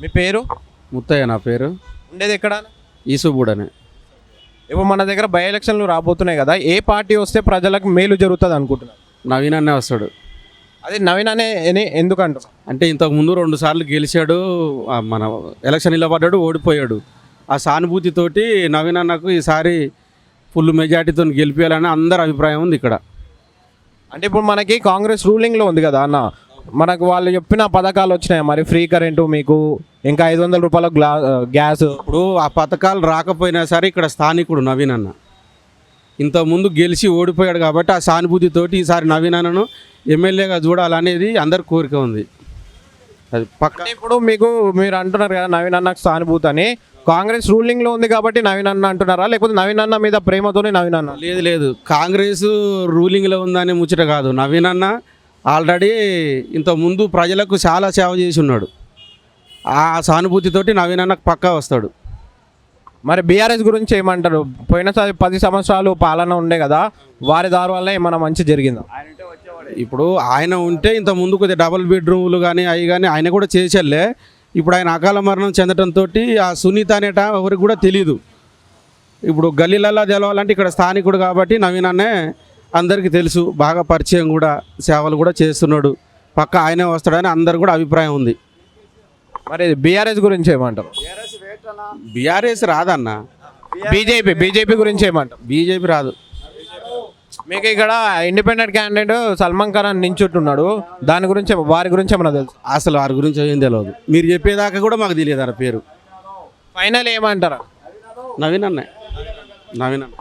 మీ పేరు? ముత్తయ్య నా పేరు. ఉండేది ఎక్కడ? ఈసుబూడనే. ఇప్పుడు మన దగ్గర బై ఎలక్షన్లు రాబోతున్నాయి కదా ఏ పార్టీ వస్తే ప్రజలకు మేలు జరుగుతుంది అనుకుంటున్నారు? నవీన్ అన్నే వస్తాడు. అది నవీన్ అనే అని ఎందుకు అంటున్నారు అంటే ఇంతకు ముందు రెండు సార్లు గెలిచాడు ఆ మన ఎలక్షన్ నిలబడ్డాడు ఓడిపోయాడు. ఆ సానుభూతితోటి నవీన్ అన్నకు ఈసారి ఫుల్ మెజార్టీతో గెలిపించాలని అందరి అభిప్రాయం ఉంది ఇక్కడ. అంటే ఇప్పుడు మనకి కాంగ్రెస్ రూలింగ్లో ఉంది కదా అన్న మనకు వాళ్ళు చెప్పిన పథకాలు వచ్చినాయి. మరి ఫ్రీ కరెంటు మీకు ఇంకా ఐదు వందల రూపాయల గ్లా గ్యాస్. ఇప్పుడు ఆ పథకాలు రాకపోయినా సరే ఇక్కడ స్థానికుడు నవీన్ అన్న. ఇంతకుముందు గెలిచి ఓడిపోయాడు కాబట్టి ఆ సానుభూతితోటి ఈసారి నవీన్ అన్నను ఎమ్మెల్యేగా చూడాలనేది అందరి కోరిక ఉంది. అది పక్క అంటే ఇప్పుడు మీకు మీరు అంటున్నారు కదా నవీన్ అన్నకు సానుభూతి అని. కాంగ్రెస్ రూలింగ్లో ఉంది కాబట్టి నవీన్ అన్న అంటున్నారా? లేకపోతే నవీన్ అన్న మీద ప్రేమతోనే నవీన్ అన్న? లేదు లేదు. కాంగ్రెస్ రూలింగ్లో ఉందనే ముచ్చట కాదు. నవీన్ అన్న ఆల్రెడీ ఇంత ముందు ప్రజలకు చాలా సేవ చేసి ఉన్నాడు ఆ సానుభూతితోటి నవీన్ అన్నకు పక్కా వస్తాడు. మరి బీఆర్ఎస్ గురించి ఏమంటారు? పోయినసారి పది సంవత్సరాలు పాలన ఉండే కదా వారి దారి వల్ల ఏమైనా మంచి జరిగిందా? ఇప్పుడు ఆయన ఉంటే ఇంత ముందు కొద్దిగా డబుల్ బెడ్రూమ్లు కానీ అవి కానీ ఆయన కూడా చేసేళ్ళే. ఇప్పుడు ఆయన అకాల మరణం చెందడంతో ఆ సునీత అనేట ఎవరికి కూడా తెలియదు ఇప్పుడు గల్లీలలో తెలవాలంటే ఇక్కడ స్థానికుడు కాబట్టి నవీన్ అన్నే అందరికీ తెలుసు బాగా పరిచయం కూడా సేవలు కూడా చేస్తున్నాడు. పక్క ఆయనే వస్తాడని అందరు కూడా అభిప్రాయం ఉంది. మరి బీఆర్ఎస్ గురించి ఏమంటారు? బీఆర్ఎస్ రాదన్న. బీజేపీ బీజేపీ గురించి ఏమంటారు? బీజేపీ రాదు. మీకు ఇక్కడ ఇండిపెండెంట్ క్యాండిడేట్ సల్మాన్ ఖాన్ అని నించుంటున్నాడు. దాని గురించి వారి గురించి ఏమన్నా తెలుసు? అసలు వారి గురించి ఏం తెలియదు మీరు చెప్పేదాకా కూడా మాకు తెలియదు అన్న పేరు. ఫైనల్ ఏమంటారా? నవీన్ అన్నే నవీన్ అన్న